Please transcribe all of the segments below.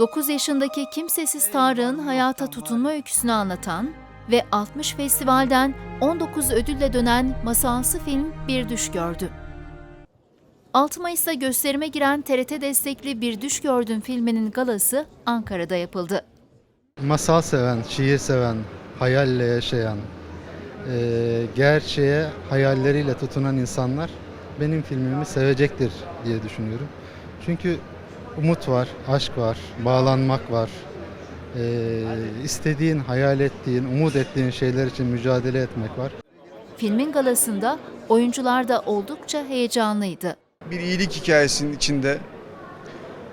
9 yaşındaki kimsesiz Tarık'ın hayata tutunma öyküsünü anlatan ve 60 festivalden 19 ödülle dönen masalsı film Bir Düş Gördü. 6 Mayıs'ta gösterime giren TRT destekli Bir Düş Gördüm filminin galası Ankara'da yapıldı. Masal seven, şiir seven, hayalle yaşayan, eee, gerçeğe hayalleriyle tutunan insanlar benim filmimi sevecektir diye düşünüyorum. Çünkü umut var, aşk var, bağlanmak var. Eee, istediğin, hayal ettiğin, umut ettiğin şeyler için mücadele etmek var. Filmin galasında oyuncular da oldukça heyecanlıydı. bir iyilik hikayesinin içinde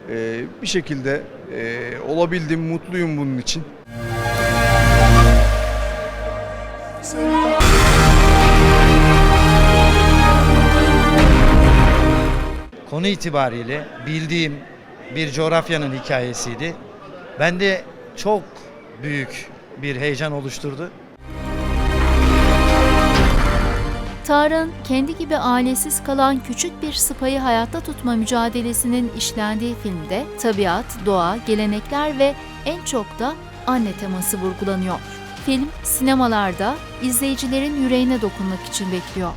e, bir şekilde e, olabildim, mutluyum bunun için. konu itibariyle bildiğim bir coğrafyanın hikayesiydi. Bende çok büyük bir heyecan oluşturdu. Tarık'ın kendi gibi ailesiz kalan küçük bir sıpayı hayatta tutma mücadelesinin işlendiği filmde tabiat, doğa, gelenekler ve en çok da anne teması vurgulanıyor. Film sinemalarda izleyicilerin yüreğine dokunmak için bekliyor.